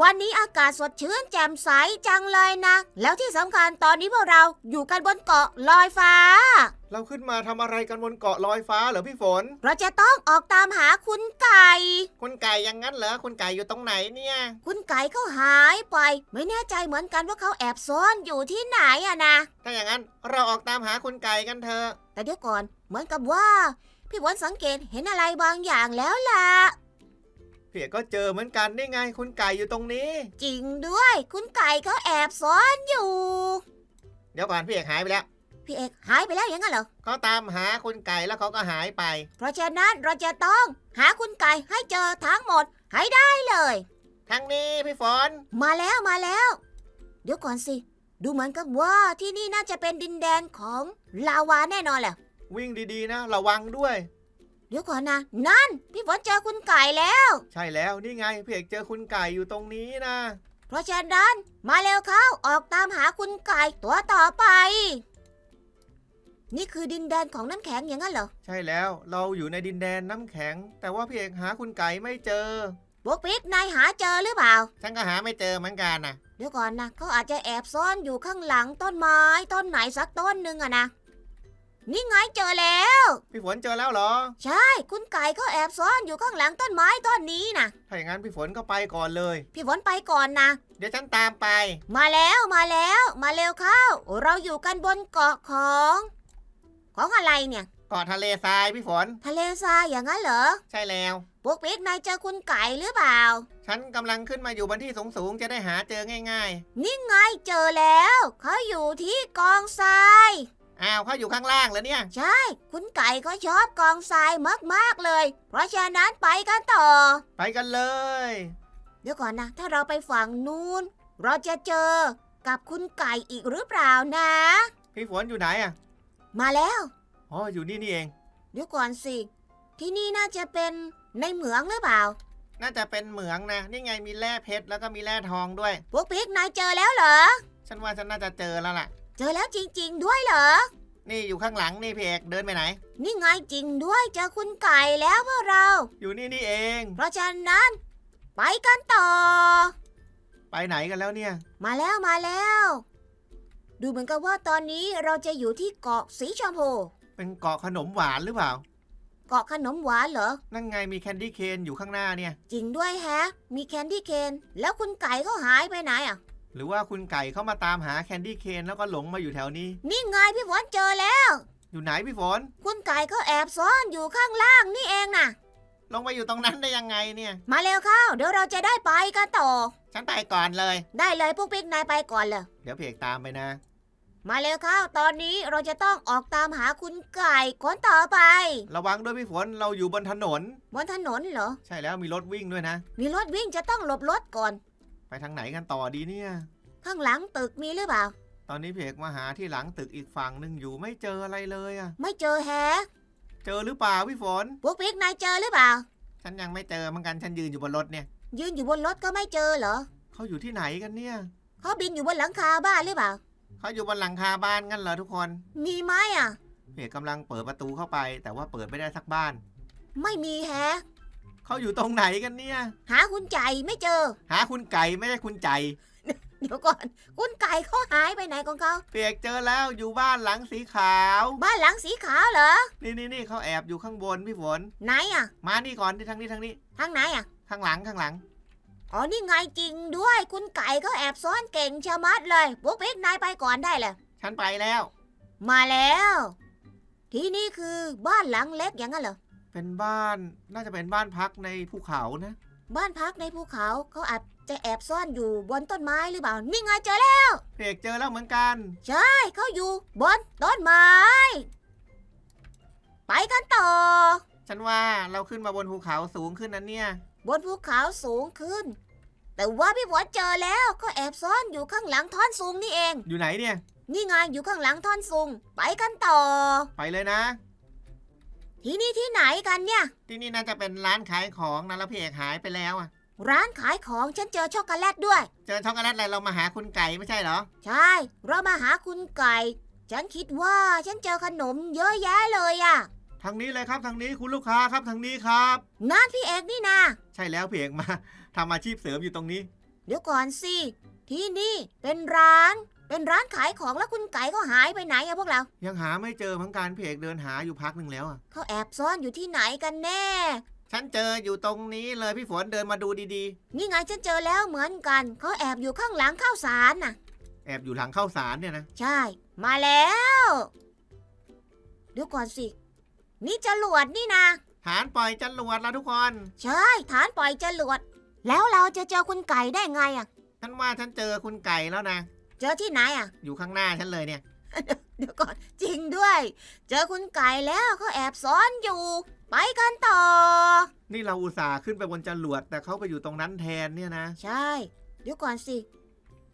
วันนี้อากาศสดชื่นแจ่มใสจังเลยนะ แล้วที่สำคัญตอนนี้พวกเราอยู่กันบนเกาะลอยฟ้า เราขึ้นมาทำอะไรกันบนเกาะลอยฟ้าเหรอพี่ฝน เราจะต้องออกตามหาคุณไก่ คุณไก่อยังงั้นเหรอคุณไก่อยู่ตรงไหนเนี่ย คุณไก่เขาหายไป ไม่แน่ใจเหมือนกันว่าเขาแอบซ่อนอยู่ที่ไหนอะนะ ถ้าอย่างนั้นเราออกตามหาคุณไก่กันเถอะแต่เดี๋ยวก่อนเหมือนกับว่า พี่ฝนสังเกตเห็นอะไรบางอย่างแล้วล่ะ เพียก็เจอเหมือนกันนี่ไง คุณไก่อยู่ตรงนี้ จริงด้วย คุณไก่เขาแอบซ่อนอยู่ เดี๋ยวก่อนพี่เอกหายไปแล้ว พี่เอกหายไปแล้วอย่างนั้นเหรอ เขาตามหาคุณไก่แล้วเขาก็หายไป เพราะฉะนั้นเราจะต้องหาคุณไก่ให้เจอทั้งหมดให้ได้เลยทางนี้พี่ฝน มาแล้วมาแล้ว เดี๋ยวก่อนสิ ดูเหมือนกับว่าที่นี่น่าจะเป็นดินแดนของลาวาแน่นอนแหละ วิ่งดีๆนะ ระวังด้วย เดี๋ยวก่อนนะ นั่น พี่ฝนเจอคุณไก่แล้ว ใช่แล้วนี่ไงพี่เอกเจอคุณไก่อยู่ตรงนี้นะ เพราะฉะนั้นมาเร็วเข้าออกตามหาคุณไก่ตัวต่อไป นี่คือดินแดนของน้ำแข็งอย่างนั้นเหรอ ใช่แล้วเราอยู่ในดินแดนน้ำแข็ง แต่ว่าพี่เอกหาคุณไก่ไม่เจอพวกปิ๊กนายหาเจอหรือเปล่า ฉันก็หาไม่เจอเหมือนกันนะเดี๋ยวก่อนนะเขาอาจจะแอบซ่อนอยู่ข้างหลังต้นไม้ต้นไหนสักต้นหนึ่งอะนะ นี่ไงเจอแล้ว พี่ฝนเจอแล้วเหรอ ใช่ คุณไก่เขาแอบซ่อนอยู่ข้างหลังต้นไม้ต้นนี้นะถ้าอย่างนั้นพี่ฝนก็ไปก่อนเลย พี่ฝนไปก่อนนะ เดี๋ยวฉันตามไป มาแล้วมาแล้ว มาเร็วเข้า เราอยู่กันบนเกาะของ ของอะไรเนี่ย เกาะทะเลทรายพี่ฝน ทะเลทรายอย่างนั้นเหรอ ใช่แล้วพวกปิ๊กนายเจอคุณไก่หรือเปล่า ฉันกำลังขึ้นมาอยู่บนที่สูงๆจะได้หาเจอง่ายนี่ไงเจอแล้ว เขาอยู่ที่กองทรายๆ อ้าวเขาอยู่ข้างล่างแล้วเนี่ย ใช่ คุณไก่เขาชอบกองทรายมากๆเลย เพราะฉะนั้นไปกันต่อ ไปกันเลย เดี๋ยวก่อนนะ ถ้าเราไปฝั่งนู้น เราจะเจอกับคุณไก่อีกหรือเปล่านะ พี่ฝนอยู่ไหนอะ มาแล้ว อ๋อ อยู่นี่นี่เอง เดี๋ยวก่อนสิ ที่นี่น่าจะเป็นในเหมืองหรือเปล่า น่าจะเป็นเหมืองนะ นี่ไงมีแร่เพชรแล้วก็มีแร่ทองด้วย พวกปิ๊กนายเจอแล้วเหรอ ฉันว่าฉันน่าจะเจอแล้วล่ะ เจอแล้วจริง ๆ ด้วยเหรอ นี่อยู่ข้างหลังนี่พี่เอกเดินไปไหน นี่ไงจริงด้วยเจอคุณไก่แล้วพวกเรา อยู่นี่นี่เอง เพราะฉะนั้น ไปกันต่อ ไปไหนกันแล้วเนี่ย มาแล้วมาแล้ว ดูเหมือนกับว่าตอนนี้เราจะอยู่ที่เกาะสีชมพูเป็นเกาะขนมหวานหรือเปล่า เกาะขนมหวานเหรอ นั่นไงมีแคนดี้เคนอยู่ข้างหน้าเนี่ย จริงด้วยแฮะ มีแคนดี้เคน แล้วคุณไก่เขาหายไปไหนอะ หรือว่าคุณไก่เข้ามาตามหาแคนดี้เคนแล้วก็หลงมาอยู่แถวนี้ นี่ไงพี่ฝนเจอแล้ว อยู่ไหนพี่ฝน คุณไก่ก็แอบซ่อนอยู่ข้างล่างนี่เองน่ะ ลงไปอยู่ตรงนั้นได้ยังไงเนี่ย มาเร็วเข้า เดี๋ยวเราจะได้ไปกันต่อ ฉันไปก่อนเลย ได้เลยพวกปิ๊กนายไปก่อนเลย เดี๋ยวพี่เอกตามไปนะ มาเร็วเข้า ตอนนี้เราจะต้องออกตามหาคุณไก่คนต่อไป ระวังด้วยพี่ฝน เราอยู่บนถนน บนถนนเหรอ ใช่แล้วมีรถวิ่งด้วยนะ มีรถวิ่งจะต้องหลบรถก่อน ไปทางไหนกันต่อดีเนี่ย ข้างหลังตึกมีหรือเปล่า ตอนนี้พี่เอกมาหาที่หลังตึกอีกฝั่งหนึ่งอยู่ไม่เจออะไรเลยอะไม่เจอแฮะเจอหรือเปล่าพี่ฝนพวกปิ๊กนายเจอหรือเปล่า ฉันยังไม่เจอเหมือนกันฉันยืนอยู่บนรถเนี่ยยืนอยู่บนรถก็ไม่เจอเหรอเขาอยู่ที่ไหนกันเนี่ยเขาบินอยู่บนหลังคาบ้านหรือเปล่า เขาอยู่บนหลังคาบ้านกันเหรอทุกคนมีไหมอะพี่เอกกำลังเปิดประตูเข้าไป แต่ว่าเปิดไม่ได้สักบ้าน ไม่มีแฮะ เขาอยู่ตรงไหนกันเนี่ย หาคุณใจไม่เจอ หาคุณไก่ไม่ใช่คุณใจ เดี๋ยวก่อน คุณไก่เขาหายไปไหนของเขาพี่เอกเจอแล้วอยู่บ้านหลังสีขาว บ้านหลังสีขาวเหรอนี่นี่นี่เขาแอบอยู่ข้างบนพี่ฝน ไหนอะ มานี่ก่อนที่ทางนี้ทางนี้ ทางไหนอะข้างหลังข้างหลัง อ๋อนี่ไงจริงด้วย คุณไก่เขาแอบซ่อนเก่งชะมัดเลยพวกปิ๊กนายไปก่อนได้เลยฉันไปแล้ว มาแล้ว ที่นี่คือบ้านหลังเล็กอย่างนั้นเหรอ เป็นบ้านน่าจะเป็นบ้านพักในภูเขานะ บ้านพักในภูเขาเขาอาจจะแอบซ่อนอยู่บนต้นไม้หรือเปล่า นี่ไงเจอแล้วพี่เอกเจอแล้วเหมือนกัน ใช่เขาอยู่บนต้นไม้ ไปกันต่อ ฉันว่าเราขึ้นมาบนภูเขาสูงขึ้นนั้นเนี่ย บนภูเขาสูงขึ้น แต่ว่าพี่ฝนเจอแล้วก็แอบซ่อนอยู่ข้างหลังท่อนสูงนี่เอง อยู่ไหนเนี่ย นี่ไงอยู่ข้างหลังท่อนสูงไปกันต่อ ไปเลยนะ ที่นี่ที่ไหนกันเนี่ย ที่นี่น่าจะเป็นร้านขายของนะแล้วพี่เอกหายไปแล้วอะ ร้านขายของฉันเจอช็อกโกแลตด้วย เจอช็อกโกแลตอะไรเรามาหาคุณไก่ไม่ใช่เหรอ ใช่ เรามาหาคุณไก่ ฉันคิดว่าฉันเจอขนมเยอะแยะเลยอะทางนี้เลยครับทางนี้คุณลูกค้าครับทางนี้ครับ นั่นพี่เอกนี่นาใช่แล้วพี่เอกมาทำอาชีพเสริมอยู่ตรงนี้ เดี๋ยวก่อนสิ ที่นี่เป็นร้าน เป็นร้านขายของแล้วคุณไก่ก็หายไปไหนอะพวกเรา ยังหาไม่เจอเหมือนกันพี่เอกเดินหาอยู่พักหนึ่งแล้วอะเขาแอบซ่อนอยู่ที่ไหนกันแน่ ฉันเจออยู่ตรงนี้เลยพี่ฝนเดินมาดูดีนี่ไงฉันเจอแล้วเหมือนกัน เขาแอบอยู่ข้างหลังข้าวสารน่ะ ๆ แอบอยู่หลังข้าวสารเนี่ยนะ ใช่ มาแล้ว เดี๋ยวก่อนสิ นี่จรวดนี่นะ ฐานปล่อยจรวดแล้วทุกคน ใช่ ฐานปล่อยจรวด แล้วเราจะเจอคุณไก่ได้ไงอะ ฉันว่าฉันเจอคุณไก่แล้วนะ เจอที่ไหนอะอยู่ข้างหน้าฉันเลยเนี่ย เดี๋ยวก่อนจริงด้วย เจอคุณไก่แล้วเขาแอบซ่อนอยู่ ไปกันต่อ นี่เราอุตส่าห์ขึ้นไปบนจรวด แต่เขาไปอยู่ตรงนั้นแทนเนี่ยนะ ใช่ เดี๋ยวก่อนสิ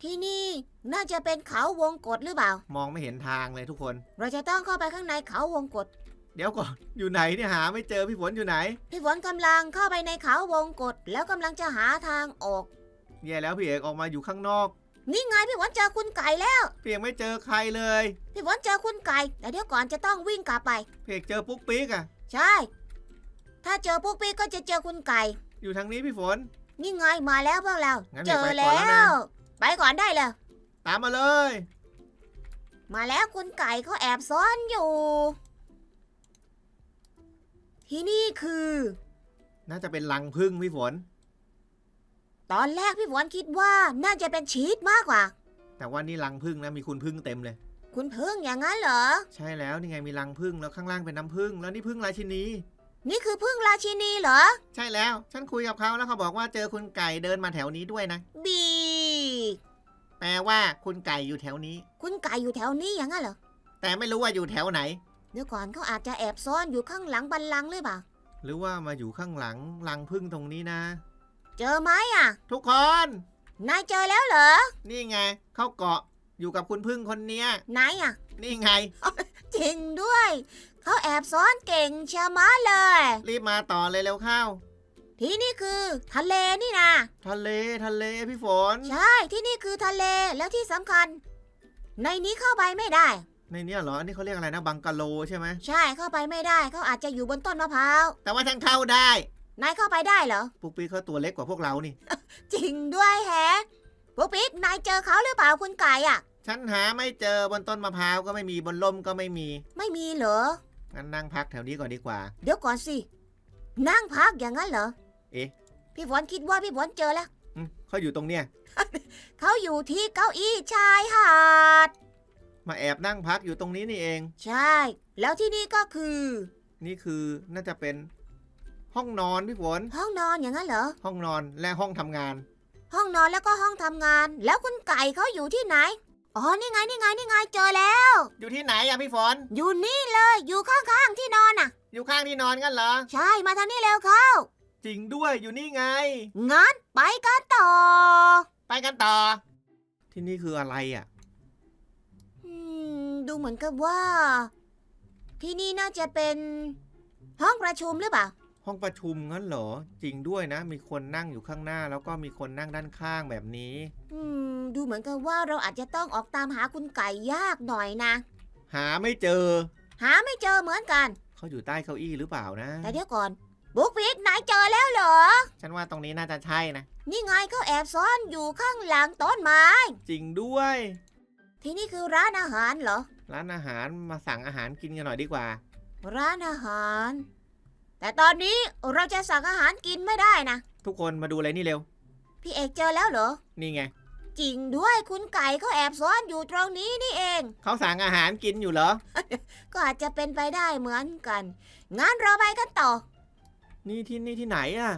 ที่นี่น่าจะเป็นเขาวงกฏหรือเปล่า มองไม่เห็นทางเลยทุกคน เราจะต้องเข้าไปข้างในเขาวงกฏเดี๋ยวก่อนอยู่ไหนเนี่ยหาไม่เจอพี่ฝนอยู่ไหน พี่ฝนกำลังเข้าไปในเขาวงกฏแล้วกำลังจะหาทางออก แย่แล้วพี่เอกออกมาอยู่ข้างนอก นี่ไงพี่ฝนเจอคุณไก่แล้วพี่เอกไม่เจอใครเลยพี่ฝนเจอคุณไก่แต่เดี๋ยวก่อนจะต้องวิ่งกลับไปพี่เอกเจอปุ๊กปิ๊กอะใช่ ถ้าเจอพวกพี่ก็จะเจอคุณไก่ อยู่ทางนี้พี่ฝน นี่ไงมาแล้วพวกเรา งั้นเจเดี๋ยวอไปก่อนแล้แล้วนะ ว ไปก่อนได้เลย ตามมาเลย มาแล้วคุณไก่เขาแอบซ่อนอยู่ ที่นี่คือ น่าจะเป็นรังพึ่งพี่ฝน ตอนแรกพี่ฝนคิดว่าน่าจะเป็นชีสมากกว่า แต่ว่านี่รังพึ่งนะมีคุณพึ่งเต็มเลย คุณพึ่งอย่างนั้นเหรอ ใช่แล้วนี่ไงมีรังพึ่งแล้วข้างล่างเป็นน้ำพึ่งแล้วนี่พึ่งราชินี นี่คือพึ่งราชินีเหรอ ใช่แล้ว ฉันคุยกับเขาแล้วเขาบอกว่าเจอคุณไก่เดินมาแถวนี้ด้วยนะ บี แปลว่าคุณไก่อยู่แถวนี้ คุณไก่อยู่แถวนี้อย่างนั้นเหรอ แต่ไม่รู้ว่าอยู่แถวไหน เดี๋ยวก่อนเขาอาจจะแอบซ่อนอยู่ข้างหลังบันลังก์หรือเปล่า หรือว่ามาอยู่ข้างหลังรังพึ่งตรงนี้นะ เจอไหมอะ ทุกคน นายเจอแล้วเหรอ นี่ไง เข้าเกาะอยู่กับคุณพึ่งคนเนี้ย ไหนอะ นี่ไง จริงด้วย เขาแอบซ่อนเก่งชะมัดเลย รีบมาต่อเลยเร็วเข้า ที่นี่คือทะเลนี่นะ ทะเลทะเลพี่ฝน ใช่ที่นี่คือทะเลแล้วที่สำคัญ ในนี้เข้าไปไม่ได้ ในเนี้ยเหรอ อันนี่เขาเรียกอะไรนะ บังกะโลใช่ไหม ใช่เข้าไปไม่ได้ เขาอาจจะอยู่บนต้นมะพร้าว แต่ว่าฉันเข้าได้ นายเข้าไปได้เหรอ ปุ๊กปิ๊กเขาตัวเล็กกว่าพวกเรานี่ จริงด้วยแฮะปุ๊กปิ๊กนายเจอเขาหรือเปล่าคุณไก่อะฉันหาไม่เจอบนต้นมะพร้าวก็ไม่มีบนล่มก็ไม่มี ไม่มีเหรอ งั้นนั่งพักแถวนี้ก่อนดีกว่า เดี๋ยวก่อนสิ นั่งพักอย่างนั้นเหรอ เอ๊ะ พี่ฝนคิดว่าพี่ฝนเจอแล้ว อืมเขาอยู่ตรงเนี้ย เขาอยู่ที่เก้าอี้ชายหาด มาแอบนั่งพักอยู่ตรงนี้นี่เอง ใช่ แล้วที่นี่ก็คือ นี่คือน่าจะเป็น ห้องนอนพี่ฝน ห้องนอนอย่างนั้นเหรอ ห้องนอนและห้องทำงาน ห้องนอนแล้วก็ห้องทำงาน แล้วคุณไก่เขาอยู่ที่ไหน อ๋อ นี่ไง นี่ไง นี่ไง เจอแล้ว อยู่ที่ไหนอะพี่ฝน อยู่นี่เลย อยู่ข้างๆที่นอนน่ะ อยู่ข้างที่นอนกันเหรอ ใช่ มาทางนี้เร็วเข้า จริงด้วยอยู่นี่ไง งั้นไปกันต่อ ไปกันต่อ ที่นี่คืออะไรอะอืม ดูเหมือนกับว่า ที่นี่น่าจะเป็น ห้องประชุมหรือเปล่า ห้องประชุมงั้นเหรอ จริงด้วยนะ มีคนนั่งอยู่ข้างหน้า แล้วก็มีคนนั่งด้านข้างแบบนี้ อืม ดูเหมือนกับว่าเราอาจจะต้องออกตามหาคุณไก่ยากหน่อยนะ หาไม่เจอ หาไม่เจอเหมือนกัน เขาอยู่ใต้เก้าอี้หรือเปล่านะ แต่เดี๋ยวก่อนบุ๊กพิกนายเจอแล้วเหรอ ฉันว่าตรงนี้น่าจะใช่นะ นี่ไงเขาแอบซ่อนอยู่ข้างหลังต้นไม้ จริงด้วย ที่นี่คือร้านอาหารเหรอ ร้านอาหารมาสั่งอาหารกินกันหน่อยดีกว่า ร้านอาหาร แต่ตอนนี้เราจะสั่งอาหารกินไม่ได้นะ ทุกคนมาดูอะไรนี่เร็ว พี่เอกเจอแล้วเหรอ นี่ไง จริงด้วยคุณไก่เขาแอบซ่อนอยู่ตรงนี้นี่เอง เขาสั่งอาหารกินอยู่เหรอ ก็อาจจะเป็นไปได้เหมือนกัน งั้นเราไปกันต่อ นี่ที่นี่ที่ไหนอะ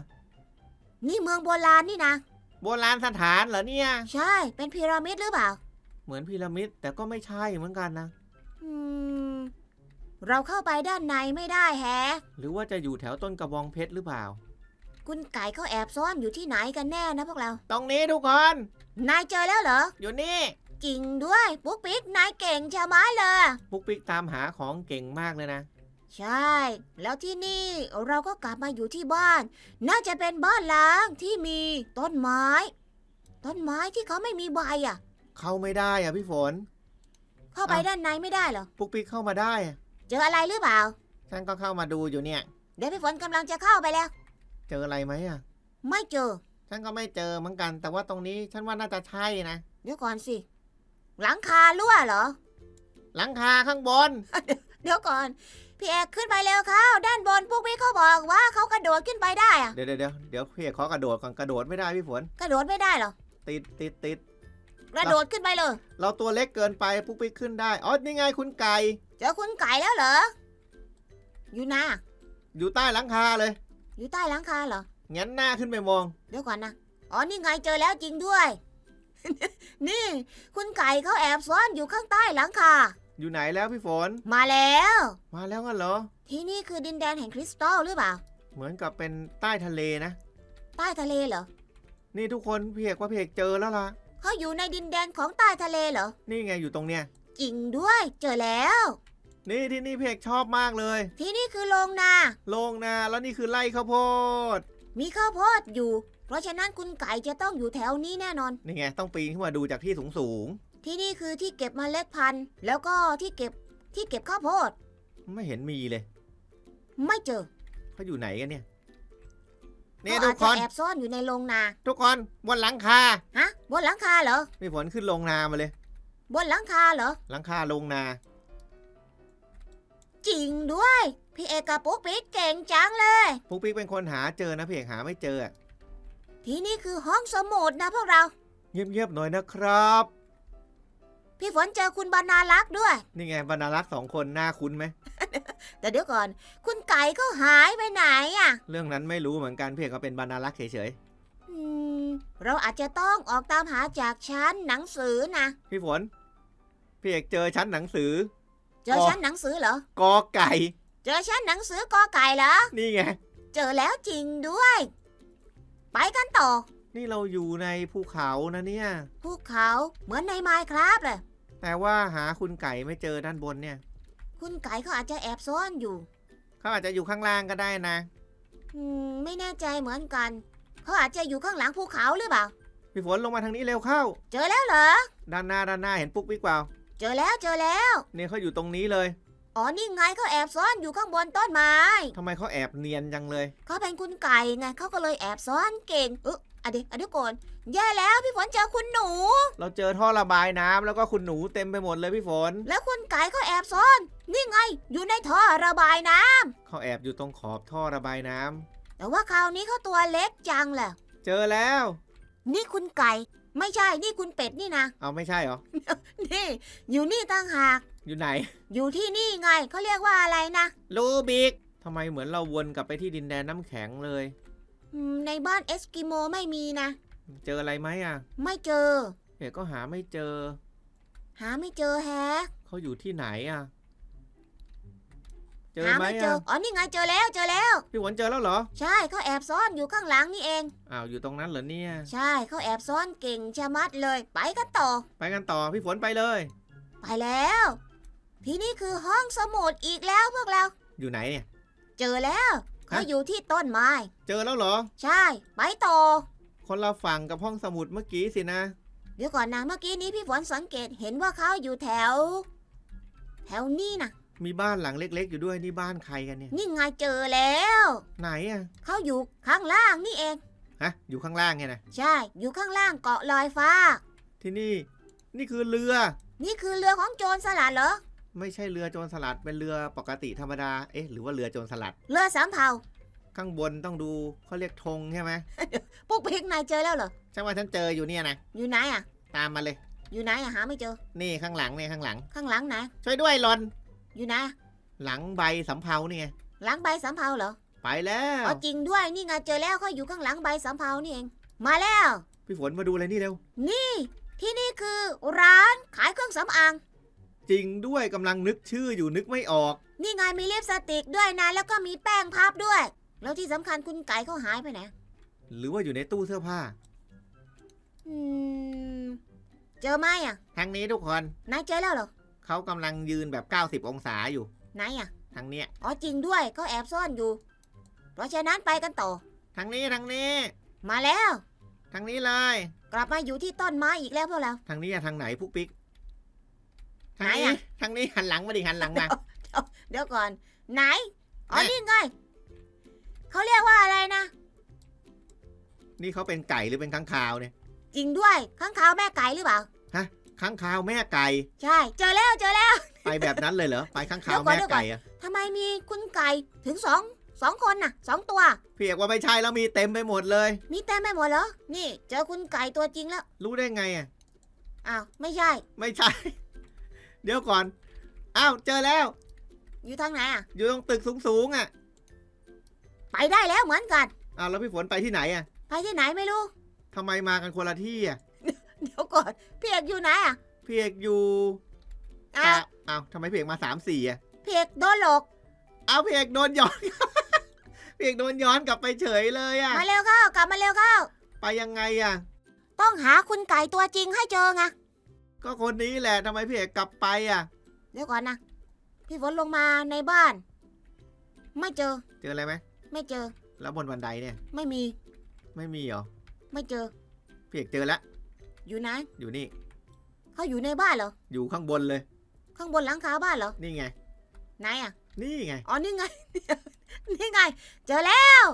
นี่เมืองโบราณนี่นะ โบราณสถานเหรอเนี่ย ใช่ เป็นพีระมิดหรือเปล่า เหมือนพีระมิดแต่ก็ไม่ใช่เหมือนกันนะ อืม เราเข้าไปด้านในไม่ได้แฮะ หรือว่าจะอยู่แถวต้นกระบองเพชรหรือเปล่า คุณไก่เขาแอบซ่อนอยู่ที่ไหนกันแน่นะพวกเรา ตรงนี้ทุกคน นายเจอแล้วเหรอ อยู่นี่ จริงด้วยปุ๊กปิ๊กนายเก่งชะมัดเลย ปุ๊กปิ๊กตามหาของเก่งมากเลยนะ ใช่ แล้วที่นี่เราก็กลับมาอยู่ที่บ้าน น่าจะเป็นบ้านล้างที่มีต้นไม้ ต้นไม้ที่เขาไม่มีใบอะ เข้าไม่ได้อะพี่ฝน เข้าไปอ้าวด้านในไม่ได้เหรอ ปุ๊กปิ๊กเข้ามาได้อะ เจออะไรหรือเปล่า ฉันก็เข้ามาดูอยู่เนี่ย เดี๋ยวพี่ฝนกำลังจะเข้าไปแล้ว เจออะไรไหมอะไม่เจอ ฉันก็ไม่เจอเหมือนกัน แต่ว่าตรงนี้ฉันว่าน่าจะใช่นะ เดี๋ยวก่อนสิ หลังคารั่วเหรอ หลังคาข้างบน เดี๋ยวก่อน พี่เอกขึ้นไปเร็วเข้า ด้านบนพวกพี่เขาบอกว่าเขากระโดดขึ้นไปได้อะเดี๋ยวเดี๋ยวเดี๋ยวเดี๋ยวพี่เอกขอกระโดดก่อนกระโดดไม่ได้พี่ฝน กระโดดไม่ได้เหรอ ติดติดติดกระโดดขึ้นไปเลย เราตัวเล็กเกินไปปุ๊กปิ๊กขึ้นได้ อ๋อ นี่ไงคุณไก่ เจอคุณไก่แล้วเหรอ อยู่นะอยู่ใต้หลังคาเลย อยู่ใต้หลังคาเหรอ งั้นหน้าขึ้นไปมอง เดี๋ยวก่อนนะ อ๋อ นี่ไงเจอแล้วจริงด้วย นี่ คุณไก่เขาแอบซ่อนอยู่ข้างใต้หลังคา อยู่ไหนแล้วพี่ฝน มาแล้ว มาแล้วงั้นเหรอ ที่นี่คือดินแดนแห่งคริสตัลหรือเปล่า เหมือนกับเป็นใต้ทะเลนะ ใต้ทะเลเหรอ นี่ทุกคนพี่เอกว่าพี่เอกเจอแล้วล่ะ เขาอยู่ในดินแดนของใต้ทะเลเหรอ นี่ไงอยู่ตรงเนี้ย จริงด้วย เจอแล้ว นี่ที่นี่พี่เอกชอบมากเลยที่นี่คือโรงนาโล่งนาแล้วนี่คือไร่ข้าวโพด มีข้าวโพดอยู่ เพราะฉะนั้นคุณไก่จะต้องอยู่แถวนี้แน่นอน นี่ไงต้องปีนขึ้นมาดูจากที่สูงสูง ที่นี่คือที่เก็บเมล็ดพันธุ์ แล้วก็ที่เก็บที่เก็บข้าวโพดๆไม่เห็นมีเลย ไม่เจอเขาอยู่ไหนกันเนี่ยนี่เขาทุอากจคจะนแอบซ่อนอยู่ในโรงนา ทุกคนบนหลังคาฮะบนหลังคาเหรอพี่ฝนขึ้นลงนามาเลย บนหลังคาเหรอหลังคาลงนา จริงด้วย พี่เอกกับปุ๊กปิ๊กเก่งจังเลย ปุ๊กปิ๊กเป็นคนหาเจอนะพี่เอกหาไม่เจออะที่นี่คือห้องสมุดนะพวกเรา เงียบๆหน่อยนะครับ พี่ฝนเจอคุณบรรณารักษ์ด้วย นี่ไงบรรณารักษ์สองคนหน้าคุ้นไหม แต่เดี๋ยวก่อน คุณไก่เขาหายไปไหนอะ เรื่องนั้นไม่รู้เหมือนกันพี่เอกก็เป็นบรรณารักษ์เฉยอืม เราอาจจะต้องออกตามหาจากชั้นหนังสือนะ ๆพี่ฝนพี่เอกเจอชั้นหนังสือ เจออ๋อชั้นหนังสือเหรอ กอไก่ เจอชั้นหนังสือกอไก่เหรอ นี่ไง เจอแล้วจริงด้วย ไปกันต่อ นี่เราอยู่ในภูเขานะเนี่ย ภูเขาเหมือนในไมค์ครับเลย แต่ว่าหาคุณไก่ไม่เจอด้านบนเนี่ย คุณไก่เขาอาจจะแอบซ่อนอยู่ เขาอาจจะอยู่ข้างล่างก็ได้นะ อืม ไม่แน่ใจเหมือนกัน เขาอาจจะอยู่ข้างหลังภูเขาหรือเปล่า พี่ฝนลงมาทางนี้เร็วเข้า เจอแล้วเหรอ ด้านหน้าด้านหน้าเห็นปุ๊กปิ๊กเปล่า เจอแล้วเจอแล้ว เนี่ยเขาอยู่ตรงนี้เลยอ๋อนี่ไงเขาแอบซ่อนอยู่ข้างบนต้นไม้ ทำไมเขาแอบเนียนจังเลย เขาเป็นคุณไก่ไงเขาก็เลยแอบซ่อนเก่งเอออะเดี๋ยวอะเดี๋ยวก่อนแย่แล้วพี่ฝนเจอคุณหนู เราเจอท่อระบายน้ำแล้วก็คุณหนูเต็มไปหมดเลยพี่ฝนแล้วคุณไก่ก็แอบซ่อน นี่ไง อยู่ในท่อระบายน้เขาแอบอยู่ตรงขอบท่อระบายน้ำำแต่ว่าคราวนี้เขาตัวเล็กจังแหละเจอแล้ว นี่คุณไก่ ไม่ใช่นี่คุณเป็ดนี่นะเอาไม่ใช่เหรอ นี่ อยู่นี่ต่างหาก อยู่ไหน อยู่ที่นี่ไงเขาเรียกว่าอะไรนะลูบิกทำไมเหมือนเราวนกลับไปที่ดินแดนน้ำแข็งเลย อืมในบ้านเอสกิโมไม่มีนะ เจออะไรไหมอะไม่เจอเอกก็หาไม่เจอ หาไม่เจอแฮะเขาอยู่ที่ไหนอะ เจอหาไหมไม่เจออะอ๋อ นี่ไงเจอแล้วเจอแล้ว พี่ฝนเจอแล้วเหรอ ใช่เขาแอบซ่อนอยู่ข้างหลังนี่เอง อ้าวอยู่ตรงนั้นเหรอเนี่ย ใช่เขาแอบซ่อนเก่งชะมัดเลย ไปกันต่อ ไปกันต่อพี่ฝนไปเลย ไปแล้ว ที่นี่คือห้องสมุดอีกแล้วพวกเรา อยู่ไหนเนี่ย เจอแล้วเขาอยู่ที่ต้นไม้ เจอแล้วเหรอ ใช่ ไปต่อ คนละฝั่งกับห้องสมุดเมื่อกี้สินะ เดี๋ยวก่อนนะ เมื่อกี้นี้พี่ฝนสังเกตเห็นว่าเขาอยู่แถว แถวนี่นะ มีบ้านหลังเล็ก ๆ อยู่ด้วยนี่บ้านใครกันเนี่ย นี่ไงเจอแล้ว ไหนอะเขาอยู่ข้างล่างนี่เอง ฮะ อยู่ข้างล่างไงนะใช่ อยู่ข้างล่างเกาะลอยฟ้า ที่นี่ นี่คือเรือ นี่คือเรือของโจรสลัดเหรอ ไม่ใช่เรือโจรสลัด เป็นเรือปกติธรรมดา เอ๊ะ หรือว่าเรือโจรสลัด เรือสามเผาข้างบนต้องดูเขาเรียกธงใช่ไหมปุ๊กปิ๊กนายเจอแล้วเหรอ ใช่ว่าฉันเจออยู่เนี่ยนะ อยู่ไหนอะ ตามมาเลย อยู่ไหนอะหาไม่เจอ นี่ข้างหลังเนี่ยข้างหลัง ข้างหลังไหน ช่วยด้วยหลอน อยู่ไหนหลังใบสำเภานี่ไงหลังใบสามเผาเหรอไปแล้วอ๋อจริงด้วยนี่ไงเจอแล้วเขาอยู่ข้างหลังใบสามเผานี่เอง มาแล้ว พี่ฝนมาดูอะไรนี่เร็วนี่ ที่นี่คือร้านขายเครื่องสำอาง จริงด้วยกำลังนึกชื่ออยู่นึกไม่ออก นี่ไงมีลิปสติกด้วยนะแล้วก็มีแป้งพับด้วย แล้วที่สำคัญคุณไก่เขาหายไปไหนหรือว่าอยู่ในตู้เสื้อผ้า อืมเจอไหมอะทางนี้ทุกคนนายเจอแล้วเหรอ เขากำลังยืนแบบ 90 องศาอยู่ไหนอะ ทางเนี้ยอ๋อจริงด้วยเขาแอบซ่อนอยู่ เพราะฉะนั้นไปกันต่อ ทางนี้ทางนี้ มาแล้ว ทางนี้เลย กลับมาอยู่ที่ต้นไม้อีกแล้วพวกเรา ทางนี้อะทางไหนพุกปิ๊กทางไหนนี้อะ ทางนี้หันหลังมาดิหันหลังมา เดี๋ยวก่อน ไหน อ๋อไหนนี่ไงเขาเรียกว่าอะไรนะ นี่เขาเป็นไก่หรือเป็นค้างคาวเนี่ย จริงด้วยข้างคาวแม่ไก่หรือเปล่า ค้างคาวแม่ไก่ ใช่ เจอแล้วเจอแล้ว ไปแบบนั้นเลยเหรอ ไปค้างคาวเดี๋ยวก่อนแม่ไก่อะทำไมมีคุณไก่ถึงสองสองคนน่ะสองตัวพี่เอกว่าไม่ใช่แล้วมีเต็มไปหมดเลย มีเต็มไปหมดเหรอ นี่ เจอคุณไก่ตัวจริงแล้ว รู้ได้ไงอะอ้าวไม่ใช่ ไม่ใช่ เดี๋ยวก่อน อ้าวเจอแล้ว อยู่ทางไหนอะ อยู่ตรงตึกสูงๆอะไปได้แล้วเหมือนกัน อ้าวแล้วพี่ฝนไปที่ไหนอะไปที่ไหนไม่รู้ทำไมมากันคนละที่อะ เดี๋ยวก่อนพี่เอกอยู่ไหนอะพี่เอกอยู่อ้าวอ้าวทำไมพี่เอกมาสามสี่อะพี่เอกโดนหลอกอ้าวพี่เอกโดนย้อนพี่เอกโดนย้อนกลับไปเฉยเลยอะมาเร็วเข้ากลับมาเร็วเข้า ไปยังไงอะต้องหาคุณไก่ตัวจริงให้เจอไงก็คนนี้แหละทำไมพี่เอกกลับไปอะเดี๋ยวก่อนนะพี่ฝนลงมาในบ้าน ไม่เจอ เจออะไรไหมไม่เจอ แล้วบนบันไดเนี่ย ไม่มี ไม่มีเหรอ ไม่เจอ พี่เอกเจอแล้ว อยู่ไหนอยู่นี่ เขาอยู่ในบ้านเหรอ อยู่ข้างบนเลย ข้างบนหลังคาบ้านเหรอ นี่ไง ไหนอะ นี่ไง อ๋อ นี่ไง นี่ไง เจอแล้ว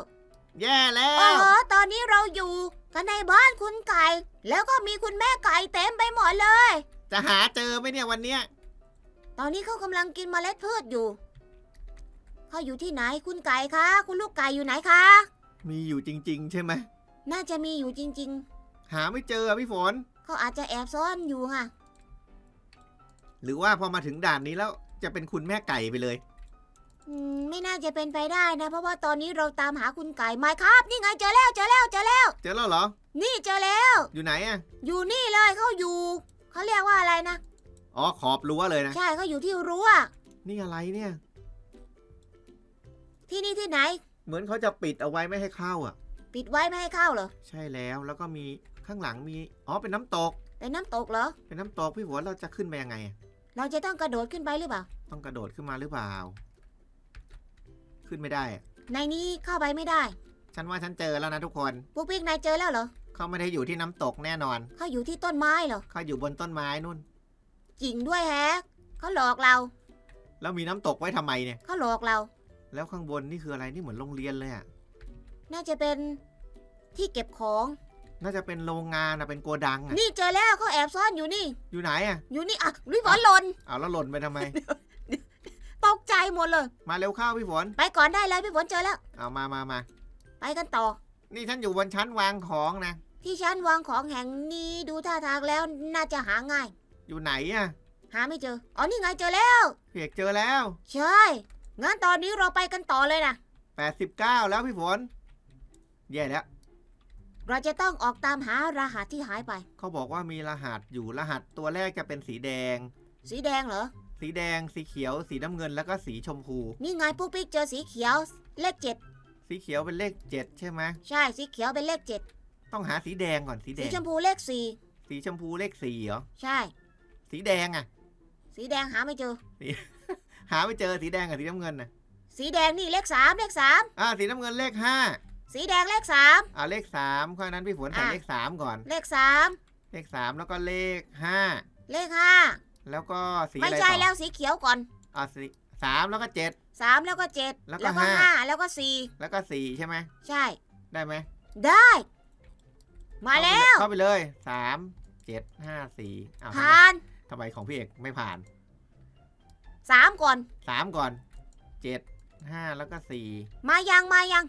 แย่แล้โอ้ว โหตอนนี้เราอยู่กันในบ้านคุณไก่ แล้วก็มีคุณแม่ไก่เต็มไปหมดเลย จะหาเจอไหมเนี่ยวันเนี้ย ตอนนี้เขากำลังกินเมล็ดพืชอยู่ เขาอยู่ที่ไหนคุณไก่คะ คุณลูกไก่อยู่ไหนคะ มีอยู่จริง ๆ ใช่ไหมน่าจะมีอยู่จริง หาไม่เจออะพี่ฝนๆเขาอาจจะแอบซ่อนอยู่ไงหรือว่าพอมาถึงด่านนี้แล้วจะเป็นคุณแม่ไก่ไปเลย อืมไม่น่าจะเป็นไปได้นะ เพราะว่าตอนนี้เราตามหาคุณไก่มาครับ นี่ไงเจอแล้วเจอแล้วเจอแล้ว เจอแล้วเหรอ นี่เจอแล้ว อยู่ไหนอะอยู่นี่เลยเขาอยู่เขาเรียกว่าอะไรนะ อ๋อขอบรั้วเลยนะ ใช่เขาอยู่ที่รั้ว นี่อะไรเนี่ย ที่นี่ที่ไหน เหมือนเขาจะปิดเอาไว้ไม่ให้เข้าอะ ปิดไว้ไม่ให้เข้าเหรอ ใช่แล้วแล้วก็มี ข้างหลังมี อ๋อ เป็นน้ำตก เป็นน้ำตกเหรอ เป็นน้ำตกพี่ฝนเราจะขึ้นไปยังไงอะเราจะต้องกระโดดขึ้นไปหรือเปล่า ต้องกระโดดขึ้นมาหรือเปล่า ขึ้นไม่ได้อะในนี้เข้าไปไม่ได้ ฉันว่าฉันเจอแล้วนะทุกคน ปุ๊กปิ๊กนายเจอแล้วเหรอ เขาไม่ได้อยู่ที่น้ำตกแน่นอน เขาอยู่ที่ต้นไม้เหรอ เขาอยู่บนต้นไม้นู่น จริงด้วยแฮะเขาหลอกเรา แล้วมีน้ำตกไว้ทำไมเนี่ย เขาหลอกเรา แล้วข้างบนนี่คืออะไรนี่เหมือนโรงเรียนเลยอะน่าจะเป็นที่เก็บของ น่าจะเป็นโรงงานอะเป็นโกดังอะนี่เจอแล้วเขาแอบซ่อนอยู่นี่ อยู่ไหนอะอยู่นี่อะรีบฝนหล่นเอาแล้วหล่นไปทำไม ตกใจหมดเลย มาเร็วเข้าพี่ฝนไปก่อนได้เลยพี่ฝนเจอแล้ว เอามามามาไปกันต่อ นี่ฉันอยู่บนชั้นวางของนะ ที่ชั้นวางของแห่งนี้ดูท่าทางแล้วน่าจะหาง่าย อยู่ไหนอะหาไม่เจออ๋อนี่ไงเจอแล้วพี่เอกเจอแล้ว ใช่งั้นตอนนี้เราไปกันต่อเลยนะ89 แล้วพี่ฝนแย่แล้ว เราจะต้องออกตามหารหัสที่หายไป เขาบอกว่ามีรหัสอยู่รหัสตัวแรกจะเป็นสีแดง สีแดงเหรอ สีแดง สีเขียว สีน้ำเงินแล้วก็สีชมพู นี่ไงปุ๊กปิ๊กเจอสีเขียว เลขเจ็ดสีเขียวเป็นเลขเจ็ดใช่ไหมใช่สีเขียวเป็นเลขเจ็ดต้องหาสีแดงก่อนสีแดสีง ชมพูเลขสี่สีชมพูเลขสี่เหรอ ใช่ สีแดงอะสีแดงหาไม่เจอ หาไม่เจอสีแดงกับสีน้ำเงินนะสีแดงนี่เลขสามเลขสามอ่าสีน้ำเงินเลขห้า สีแดงเลขสาม อ่าเลขสามข้อนั้นพี่ฝนใส่อะ เลขสามก่อน เลขสามเลขสามแล้วก็เลขห้าเลขห้าแล้วก็สีไม่อะไรใช่ต่อแล้วสีเขียวก่อนอ่าสีสามแล้วก็เจ็ด สามแล้วก็เจ็ดแล้วก็ก็ห้า ห้าแล้วก็สี่แล้วก็สี่ใช่ไหมใช่ ได้ไหมได้ มาแล้ว เข้าไปเลยสามเจ็ดห้าสี่อ้าวทำไมผ่านทำไมของพี่เอกไม่ผ่านสามก่อน สามก่อนเจ็ดห้าแล้วก็สี่มายังมายัง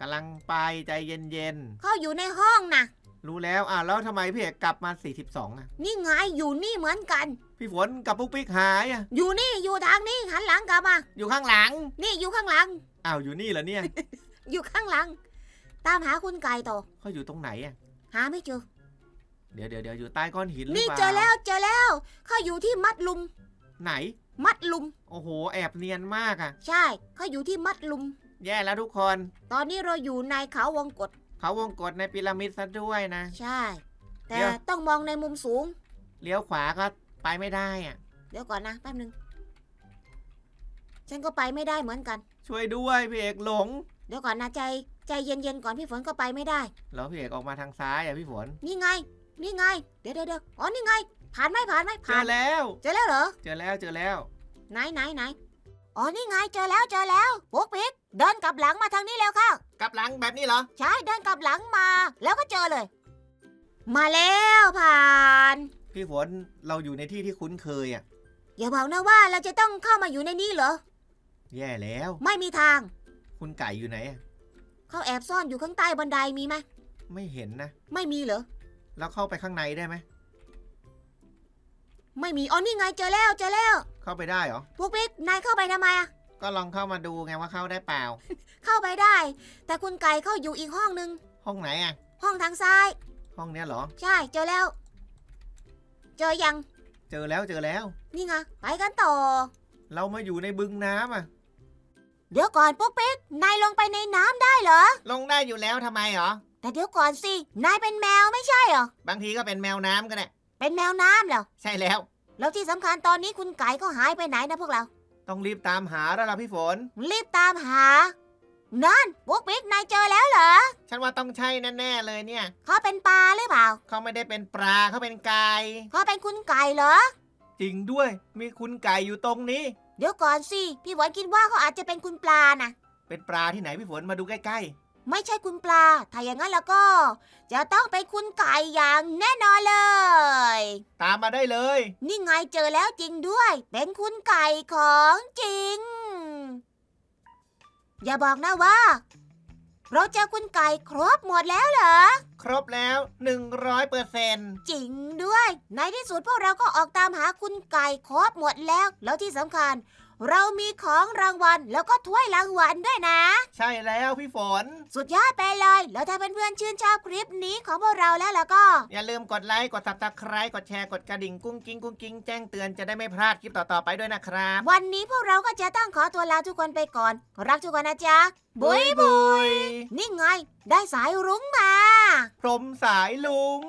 กำลังไปใจเย็นเขาอยู่ในห้องนะๆ รู้แล้วอ่าวแล้วทำไมพี่เอกกลับมาสี่สิบสองอะ นี่ไงอยู่นี่เหมือนกัน พี่ฝนกับปุ๊กปิ๊กหายอะ อยู่นี่อยู่ทางนี้หันหลังกลับมา อยู่ข้างหลัง นี่อยู่ข้างหลัง อ้าวอยู่นี่เหรอเนี่ย อยู่ข้างหลัง ตามหาคุณไก่ต่อเขาอยู่ตรงไหนอะ หาไม่เจอ เดี๋ยวเดี๋ยวเดี๋ยวอยู่ใต้ก้อนหินหรือนี่เปล่าเจอแล้วเจอแล้วเขาอยู่ที่มัดลุม ไหน มัดลุม โอ้โห แอบเนียนมากอะ ใช่เขาอยู่ที่มัดลุม แย่แล้วทุกคน ตอนนี้เราอยู่ในเขาวงกฏเขาวงกดในพีระมิดซะด้วยนะ ใช่ แต่เดี๋ยว ต้องมองในมุมสูง เลี้ยวขวาก็ไปไม่ได้อะ เดี๋ยวก่อนนะแป๊บนึง ฉันก็ไปไม่ได้เหมือนกัน ช่วยด้วยพี่เอกหลงเดี๋ยวก่อนนะใจ ใจเย็นๆก่อนพี่ฝนก็ไปไม่ได้ แล้วพี่เอกออกมาทางซ้ายอะพี่ฝนนี่ไง นี่ไง เดี๋ยวเดี๋ยวเดี๋ยวอ๋อนี่ไง ผ่านไหมผ่านไหมเจผ่าอนแล้ว เจอแล้วเหรอ เจอแล้วเจอแล้ว ไหนไหนไหน อ๋อนี่ไงเจอแล้วเจอแล้วปุ๊กปิ๊กเดินกลับหลังมาทางนี้แล้วค่ะ กลับหลังแบบนี้เหรอ ใช่เดินกลับหลังมา แล้วก็เจอเลย มาแล้วผ่าน พี่ฝนเราอยู่ในที่ที่คุ้นเคยอะ อย่าบอกนะว่าเราจะต้องเข้ามาอยู่ในนี้เหรอ แย่แล้ว ไม่มีทาง คุณไก่อยู่ไหนอะเขาแอบซ่อนอยู่ข้างใต้บันไดมีไหมไม่เห็นนะ ไม่มีเหรอ แล้วเข้าไปข้างในได้ไหม ไม่มีอ๋อนี่ไงเจอแล้วเจอแล้วเข้าไปได้เหรอปุ๊กปิ๊กนายเข้าไปทำไมอะก็ลองเข้ามาดูไงว่าเข้าได้เปล่า เข้าไปได้ แต่คุณไก่เข้าอยู่อีกห้องนึง ห้องไหนอะ ห้องทางซ้าย ห้องเนี้ยเหรอ ใช่เจอแล้ว เจอยังเจอแล้วเจอแล้ว นี่ไงไปกันต่อ เรามาอยู่ในบึงน้ำอะ เดี๋ยวก่อนปุ๊กปิ๊กนายลงไปในน้ำได้เหรอ ลงได้อยู่แล้วทำไมเหรอ แต่เดี๋ยวก่อนสิ นายเป็นแมวไม่ใช่เหรอบางทีก็เป็นแมวน้ำก็ได้ เป็นแมวน้ำเหรอ ใช่แล้ว แล้วที่สำคัญตอนนี้คุณไก่ก็หายไปไหนนะพวกเรา ต้องรีบตามหาแล้วล่ะพี่ฝน รีบตามหา นั่นปุ๊กปิ๊กนายเจอแล้วเหรอ ฉันว่าต้องใช่แน่ๆเลยเนี่ย เขาเป็นปลาหรือเปล่า เขาไม่ได้เป็นปลาเขาเป็นไก่ เขาเป็นคุณไก่เหรอ จริงด้วย มีคุณไก่อยู่ตรงนี้ เดี๋ยวก่อนสิ พี่หวนคิดว่าเขาอาจจะเป็นคุณปลานะ เป็นปลาที่ไหนพี่ฝนมาดูใกล้ ไม่ใช่คุณปลา ถ้าอย่างนั้นแล้วก็ จะต้องเป็นคุณไก่อย่างแน่นอนเลยๆตามมาได้เลย นี่ไงเจอแล้วจริงด้วย เป็นคุณไก่ของจริง อย่าบอกนะว่า เราเจอคุณไก่ครบหมดแล้วเหรอ ครบแล้ว 100เปอร์เซ็นต์จริงด้วย ในที่สุดพวกเราก็ออกตามหาคุณไก่ครบหมดแล้ว แล้วที่สำคัญ เรามีของรางวัลแล้วก็ถ้วยรางวัลด้วยนะ ใช่แล้วพี่ฝน สุดยอดไปเลย แล้วถ้าเพื่อนๆชื่นชอบคลิปนี้ของพวกเราแล้วแล้วก็ อย่าลืมกดไลค์กดซับสไครต์กดแชร์กดกระดิ่งกุ้งกิ้งกุ้งกิ้งแจ้งเตือนจะได้ไม่พลาดคลิปต่อๆไปด้วยนะครับ วันนี้พวกเราก็จะต้องขอตัวลาทุกคนไปก่อน รักทุกคนนะจ๊ะบุยบุยนี่ไง ได้สายรุ้งมา พรมสายลุง